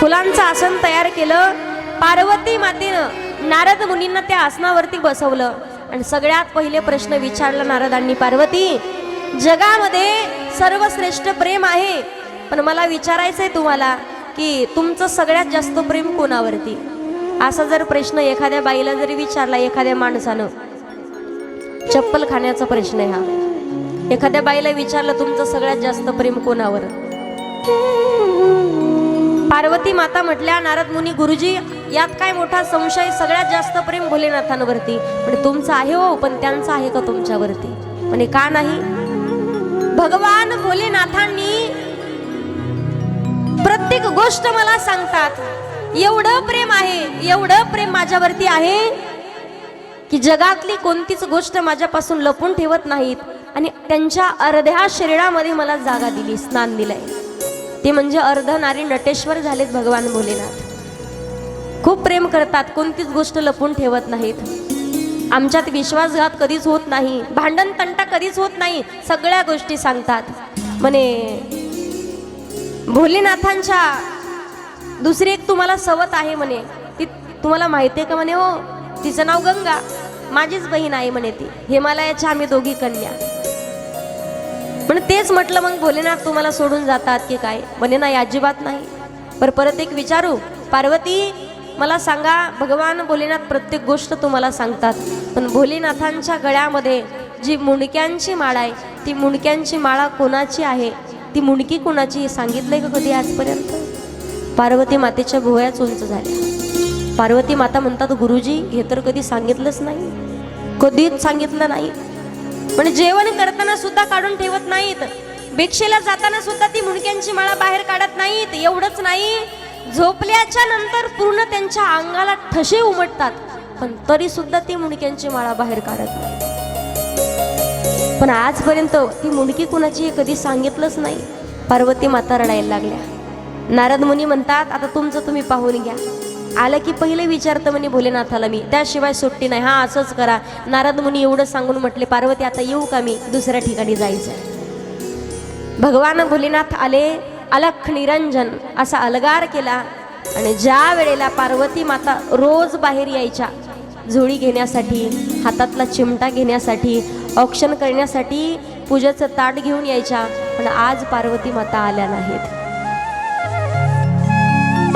फुलांचं आसन तयार केलं. पार्वती मातेनं नारद मुनींना त्या आसनावरती बसवलं. आणि सगळ्यात पहिले प्रश्न विचारला नारदांनी पार्वती जगामध्ये सर्वश्रेष्ठ प्रेम आहे. पण मला विचारायचंय तुम्हाला की तुमचं सगळ्यात जास्त प्रेम कोणावरती? असा जर प्रश्न एखाद्या बाईला जरी विचारला एखाद्या माणसानं चप्पल खाण्याचा प्रश्न आहे हा. एखाद्या बाईला विचारलं तुमचं सगळ्यात जास्त प्रेम कोणावर? पार्वती माता म्हटल्या नारद मुनी गुरुजी यात काय मोठा संशय सगळ्यात जास्त प्रेम भोलेनाथांवरती. म्हणजे तुमचं आहे हो पण त्यांचं आहे का तुमच्यावरती? म्हणे का नाही? भगवान भोलेनाथांनी प्रत्येक गोष्ट मला सांगतात. एवढं प्रेम आहे एवढं प्रेम माझ्यावरती आहे की जगातली कोणतीच गोष्ट माझ्यापासून लपून ठेवत नाहीत. आणि त्यांच्या अर्ध्या शरीरामध्ये मला जागा दिली स्नान दिलंय. ते म्हणजे अर्ध नारी नटेश्वर झालेत भगवान भोलेनाथ. खूप प्रेम करतात कोणतीच गोष्ट लपून ठेवत नाहीत. आमच्यात विश्वासघात कधीच होत नाही भांडण तंटा कधीच होत नाही सगळ्या गोष्टी सांगतात. म्हणे भोलेनाथांच्या दुसरी एक तुम्हाला सवत आहे म्हणे. ती तुम्हाला माहिती आहे का म्हणे हो? तिचं नाव गंगा माझीच बहीण आहे म्हणे ती. हिमालयाच्या आम्ही दोघी कन्या. पण तेच म्हटलं मग भोलेनाथ तुम्हाला सोडून जातात की काय? म्हणे नाही अजिबात नाही. पर परत एक विचारू? पार्वती मला सांगा भगवान भोलेनाथ प्रत्येक गोष्ट तुम्हाला सांगतात. पण भोलेनाथांच्या गळ्यामध्ये जी मुंडक्यांची माळा आहे ती मुंडक्यांची माळा कोणाची आहे? ती मुंडकी कोणाची हे सांगितलंय का कधी आजपर्यंत? पार्वती मातेच्या भुवयाच उंच झाल्या. पार्वती माता म्हणतात गुरुजी हे तर कधी सांगितलंच नाही. कधीच सांगितलं नाही. पण जेवण करताना सुद्धा काढून ठेवत नाहीत. भिक्षेला जाताना सुद्धा ती मुंडक्यांची माळा बाहेर काढत नाहीत. एवढंच नाही. झोपल्याच्या नंतर पूर्ण त्यांच्या अंगाला ठसे उमटतात. पण तरी सुद्धा ती मुंडक्यांची माळा बाहेर काढत नाही. पण आजपर्यंत ती मुंडकी कुणाची हे कधी सांगितलंच नाही. पार्वती माता रडायला लागल्या. नारद मुनी म्हणतात आता तुमचं तुम्ही पाहून घ्या. आलं की पहिले विचारतं म्हणे भोलेनाथाला मी त्याशिवाय सुट्टी नाही. हा असंच करा. नारद मुनी एवढं सांगून म्हटले पार्वती आता येऊ का मी? दुसऱ्या ठिकाणी जायचं भगवान भोलेनाथ आले अलख निरंजन असा अलगार केला आणि ज्या वेळेला पार्वती माता रोज बाहेर यायच्या झोळी घेण्यासाठी हातातला चिमटा घेण्यासाठी औक्षण करण्यासाठी पूजेचं ताट घेऊन यायच्या पण आज पार्वती माता आल्या नाहीत.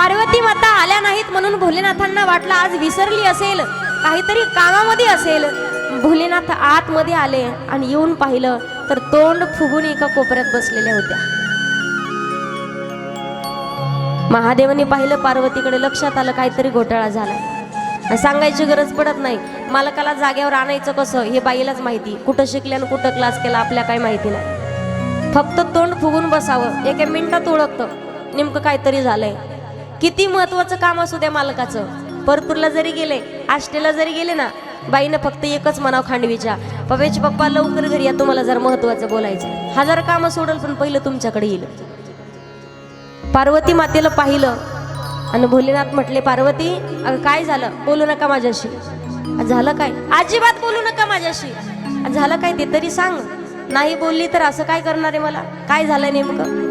पार्वती माता आल्या नाहीत म्हणून भोलेनाथांना वाटलं आज विसरली असेल काहीतरी कामामध्ये असेल. भोलेनाथ आतमध्ये आले आणि येऊन पाहिलं तर तोंड फुगून एका कोपऱ्यात बसलेल्या होत्या. महादेवाने पाहिलं पार्वतीकडे लक्षात आलं काहीतरी घोटाळा झालाय सांगायची गरज पडत नाही मालकाला जाग्यावर आणायचं कसं हे बाईलाच माहिती. कुठं शिकल्यानं आणि कुठं क्लास केला आपल्या काही माहिती नाही. फक्त तोंड फुगून बसावं एका मिनिटात ओळखतं नेमकं काहीतरी झालंय. किती महत्वाचं काम असू द्या मालकाचं. परतूरला जरी गेले आष्टेला जरी गेले ना बाईनं फक्त एकच म्हणाव खांडवीच्या पवेचे पप्पा लवकर घरी या तुम्हाला जर महत्वाचं बोलायचं हजार कामं सोडल पण पहिलं तुमच्याकडे येईल. पार्वती मातेला पाहिलं आणि भोलेनाथ म्हटले पार्वती अगं काय झालं? बोलू नका माझ्याशी. झालं काय? अजिबात बोलू नका माझ्याशी. झालं काय ते तरी सांग. नाही बोलली तर असं काय करणार आहे मला? काय झालं नेमकं?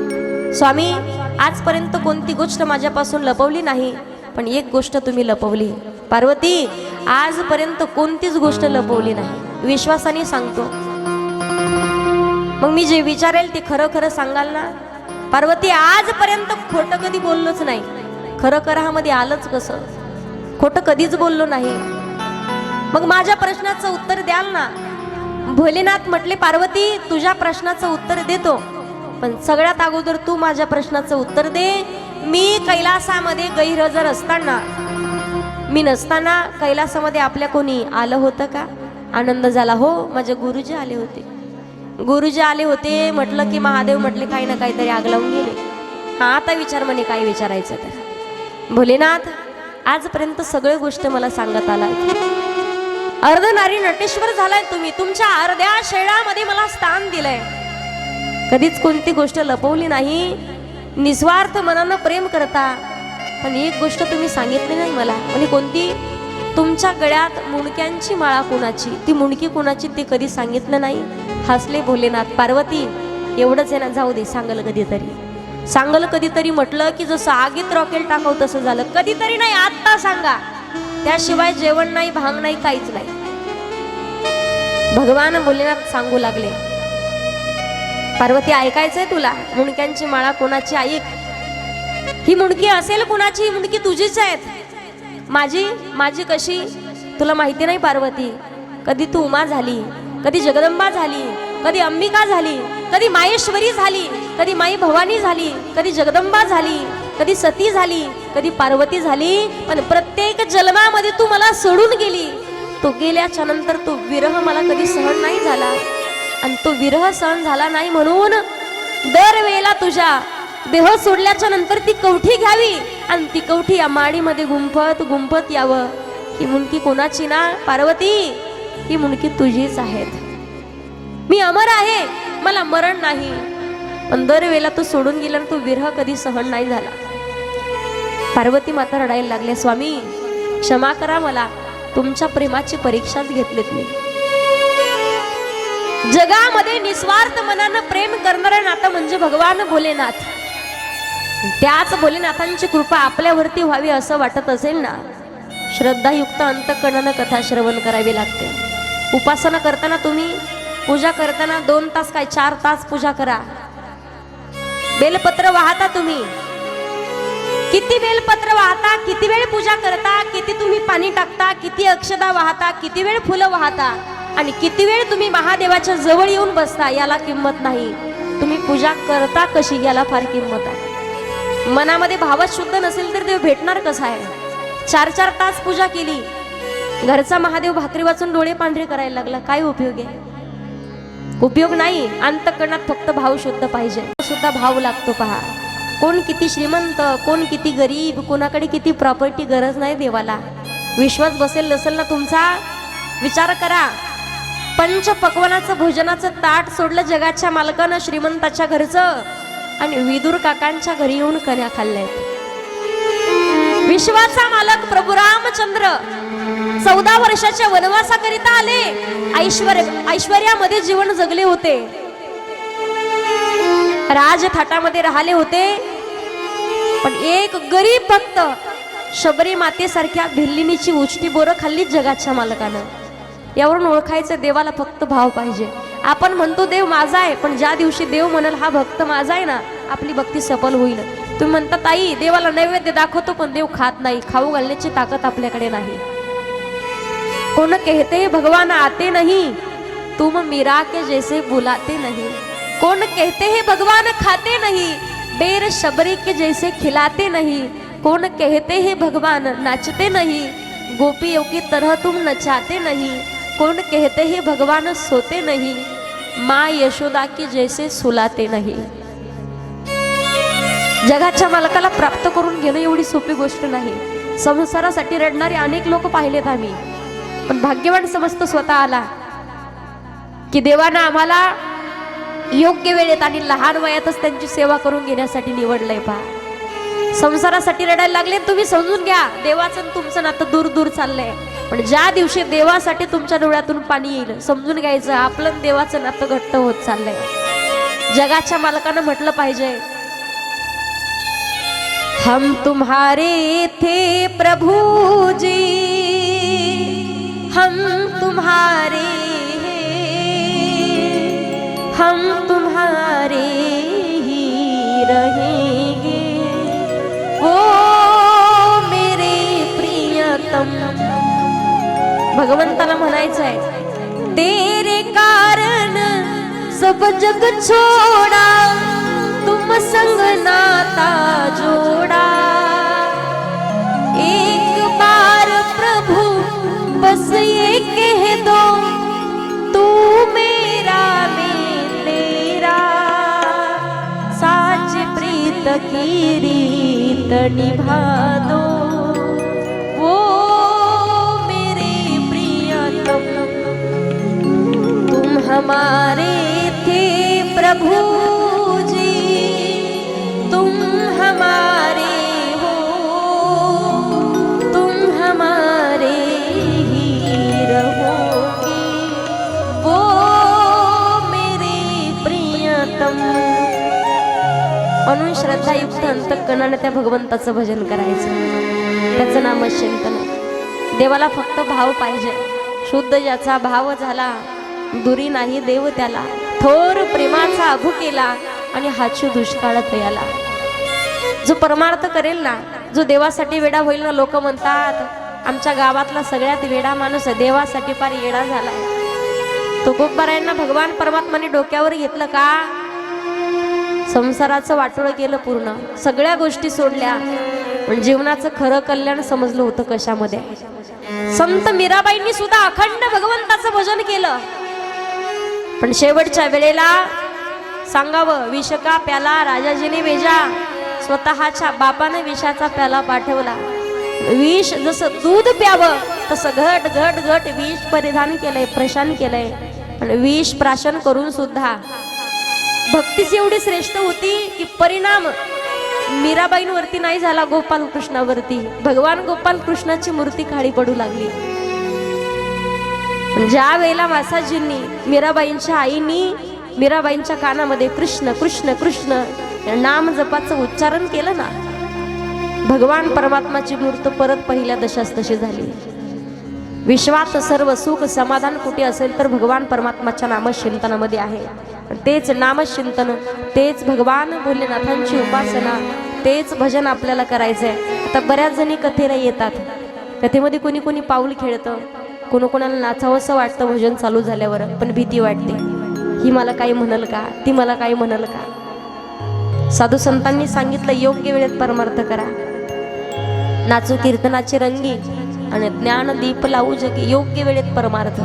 स्वामी आजपर्यंत कोणती गोष्ट माझ्यापासून लपवली नाही पण एक गोष्ट तुम्ही लपवली. पार्वती आजपर्यंत कोणतीच गोष्ट लपवली नाही. विश्वासाने सांगतो. मग मी जे विचारेल ते खरं खरं सांगाल ना? पार्वती आजपर्यंत खोटं कधी बोललोच नाही. खरं करामध्ये आलंच कसं? खोटं कधीच बोललो नाही. मग माझ्या प्रश्नाचं उत्तर द्याल ना? भोलेनाथ म्हटले पार्वती तुझ्या प्रश्नाचं उत्तर देतो. पण सगळ्यात अगोदर तू माझ्या प्रश्नाचं उत्तर दे. मी कैलासामध्ये गैरहजर असताना मी नसताना कैलासामध्ये आपल्या कोणी आलं होतं का? आनंद झाला. हो माझे गुरुजी आले होते. गुरुजी आले होते म्हटलं की महादेव म्हटले काही ना काहीतरी आग लावून गेले. हा आता विचार म्हणे काय विचारायचं तर भोलेनाथ आजपर्यंत सगळे गोष्ट मला सांगत आला अर्धनारी नटेश्वर झालाय तुम्ही. तुमच्या अर्ध्या शेळामध्ये मला स्थान दिलंय. कधीच कोणती गोष्ट लपवली नाही. निस्वार्थ मनानं प्रेम करता. पण एक गोष्ट तुम्ही सांगितली नाही मला. म्हणजे कोणती? तुमच्या गळ्यात मुंडक्यांची माळा कोणाची? ती मुंडकी कोणाची ते कधी सांगितलं नाही. हसले भोलेनाथ पार्वती एवढंच आहे ना जाऊ दे सांगल कधीतरी. सांगल कधीतरी म्हटलं की जसं आगीत रॉकेल टाकव तसं झालं. कधीतरी नाही आत्ता सांगा. त्याशिवाय जेवण नाही भांग नाही काहीच नाही. भगवान भोलेनाथ सांगू लागले. पार्वती ऐकायचंय तुला? मुंडक्यांची माळा कोणाची ऐक ही मुंडकी असेल कुणाची? ही मुंडकी तुझीच आहेत. माझी? माझी कशी? तुला माहिती नाही पार्वती? कधी तू उमा झाली? कधी जगदंबा झाली? कधी अंबिका झाली? कधी माहेश्वरी झाली? कधी माई भवानी झाली? कधी जगदंबा झाली? कधी सती झाली? कधी पार्वती झाली? पण प्रत्येक जन्मामध्ये तू मला सोडून गेली. तो गेल्याच्यानंतर तो विरह मला कधी सहन नाही झाला. आणि तो विरह सहन झाला नाही म्हणून दरवेळेला तुझ्या देह सोडल्याच्या नंतर ती कवठी घ्यावी आणि ती कवठी या माडीमध्ये गुंफत गुंफत यावं. ही मुंडकी कोणाची ना पार्वती? ही मुंडकी तुझीच आहेत मी अमर आहे मला मरण नाही. पण दरवेळेला तू सोडून गेला तो विरह कधी सहन नाही झाला. पार्वती माता रडायला लागले स्वामी क्षमा करा मला. तुमच्या प्रेमाची परीक्षाच घेतलीत मी. जगामध्ये निस्वार्थ मनानं प्रेम करणारं नातं म्हणजे भगवान भोलेनाथ. त्याच भोलेनाथांची कृपा आपल्यावरती व्हावी असं वाटत असेल ना? श्रद्धायुक्त अंतकरणानं कथा श्रवण करावी लागते. उपासना करताना तुम्ही पूजा करताना दोन तास काय चार तास पूजा करा. बेलपत्र वाहता तुम्ही. किती बेलपत्र वाहता किती वेळ पूजा करता किती तुम्ही पाणी टाकता किती अक्षदा वाहता किती वेळ फुलं वाहता. आणि किती वेळ तुम्ही महादेवाच्या जवळ येऊन बसता याला किंमत नाही. तुम्ही पूजा करता कशी याला फार किंमत आहे. मनामध्ये भावच शुद्ध नसेल तर देव भेटणार कसा आहे? चार चार तास पूजा केली. घरचा महादेव भाकरी वाचून डोळे पांढरे करायला लागला. काय उपयोग आहे? उपयोग नाही. अंतकरणात फक्त भाव शुद्ध पाहिजे. सुद्धा भाव लागतो पहा. कोण किती श्रीमंत कोण किती गरीब कोणाकडे किती प्रॉपर्टी गरज नाही देवाला. विश्वास बसेल नसेल ना तुमचा? विचार करा. पंच पकवानाचं भोजनाचं ताट सोडलं जगाच्या मालकानं श्रीमंताच्या घरचं. आणि विदूर काकांच्या घरी येऊन कन्या खाल्ल्यात. विश्वाचा मालक प्रभू रामचंद्र चौदा वर्षाच्या वनवासाकरिता आले. ऐश्वर ऐश्वर्यामध्ये जीवन जगले होते. राज थाटामध्ये राहिले होते. पण एक गरीब भक्त शबरी मातेसारख्या भिल्लिनीची उचटी बोरं खाल्ली जगाच्या मालकानं. यावरून ओळखायचं देवाला फक्त भाव पाहिजे. आपण म्हणतो देव माझा आहे पण ज्या दिवशी देव म्हणेल हा भक्त माझा आहे ना आपली भक्ती सफल होईल. तुम्ही म्हणता ताई देवाला नैवेद्य दाखवतो पण देव खात नाही. खाऊ घालण्याची ताकद आपल्याकडे नाही. कोण कहते भगवान आते नहीं. तुम मीरा के जैसे बुलाते नहीं. कोण कहते हे भगवान खाते नहीं. बेर शबरी के जैसे खिलाते नहीं. कोण कहते हे भगवान नाचते नहीं. गोपियों की तरह तुम नचाते नहीं. कोण कहते हैं भगवान सोते नहीं माँ यशोदा की जैसे सुलाते नहीं. जगाच्या मालकाला प्राप्त करून घेणं एवढी सोपी गोष्ट नाही. संसारासाठी रडणारे अनेक लोक पाहिलेत आम्ही. पण भाग्यवान समजतो स्वतः आला. की देवानं आम्हाला योग्य वेळेत आणि लहान वयातच त्यांची सेवा करून घेण्यासाठी निवडलंय पहा. संसारासाठी रडायला लागले तुम्ही समजून घ्या. देवाचं आणि तुमचं नातं दूर दूर चाललंय. पण ज्या दिवशी देवासाठी तुमच्या डोळ्यातून पाणी येईल समजून घ्यायचं आपलं देवाचं नातं घट्ट होत चाललंय. जगाच्या मालकानं म्हटलं पाहिजे. हम तुम्हारे थे प्रभु जी हम तुम्हारे भगवंताला म्हणायचं आहे तेरे कारण सब जग छोड़ा तुम संग नाता जोड़ा। एक बार प्रभु बस ये कह दो तू मेरा मैं तेरा। साच प्रीत की रीत निभा अंतकरणाने त्या भगवंताचं भजन करायचं. त्याचं नाम चिंतन देवाला फक्त भाव पाहिजे. शुद्ध ज्याचा भाव झाला दुरी नाही देव त्याला. थोर प्रेमाचा अभू केला आणि हाची दुष्काळात याला जो परमार्थ करेल ना जो देवासाठी वेडा होईल ना लोक म्हणतात आमच्या गावातला सगळ्यात वेडा माणूस आहे, देवासाठी फार येडा झाला तो तुकोबारायांना भगवान परमात्माने डोक्यावर घेतलं का? संसाराचं वाटोळं केलं पूर्ण. सगळ्या गोष्टी सोडल्या. पण जीवनाचं खरं कल्याण समजलं होतं कशामध्ये? संत मीराबाईंनी सुद्धा अखंड भगवंताचं भजन केलं. पण शेवटच्या वेळेला सांगावं विषका प्याला राजाजीने वेजा. स्वतःच्या बापाने विषाचा प्याला पाठवला. विष जसं दूध प्यावं तसं घट घट घट विष परिधान केलंय प्रशान केलंय. पण विष प्राशन करून सुद्धा भक्तीच एवढी श्रेष्ठ होती की परिणाम मीराबाईंवरती नाही झाला गोपाल कृष्णावरती भगवान गोपाल कृष्णाची मूर्ती खाली पडू लागली. ज्या वेळेला मासाजींनी मीराबाईंच्या आईनी मीराबाईंच्या कानामध्ये कृष्ण कृष्ण कृष्ण या नाम जपाचं उच्चारण केलं ना भगवान परमात्माची मूर्त परत पहिल्या दशास तशी झाली. विश्वात सर्व सुख समाधान कुठे असेल तर भगवान परमात्माच्या नामचिंतनामध्ये आहे. तेच नामचिंतन तेच भगवान भोलेनाथांची उपासना तेच भजन आपल्याला करायचं आहे आता बऱ्याच जणी कथेला येतात. कथेमध्ये कोणी कोणी पाऊल खेळतं कोणाकोणाला नाचावंसं वाटतं भजन चालू झाल्यावर पण भीती वाटते. ही मला काही म्हणाल का? ती मला काही म्हणाल का? साधू संतांनी सांगितलं योग्य वेळेत परमार्थ करा. नाचू कीर्तनाची रंगी आणि ज्ञान दीप लावू जगी योग्य वेळेत परमार्थ.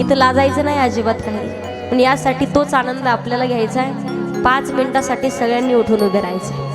इथं लाजायचं नाही अजिबात काही. पण यासाठी तोच आनंद आपल्याला घ्यायचा आहे. पाच मिनिटासाठी सगळ्यांनी उठून उभे राहायचं.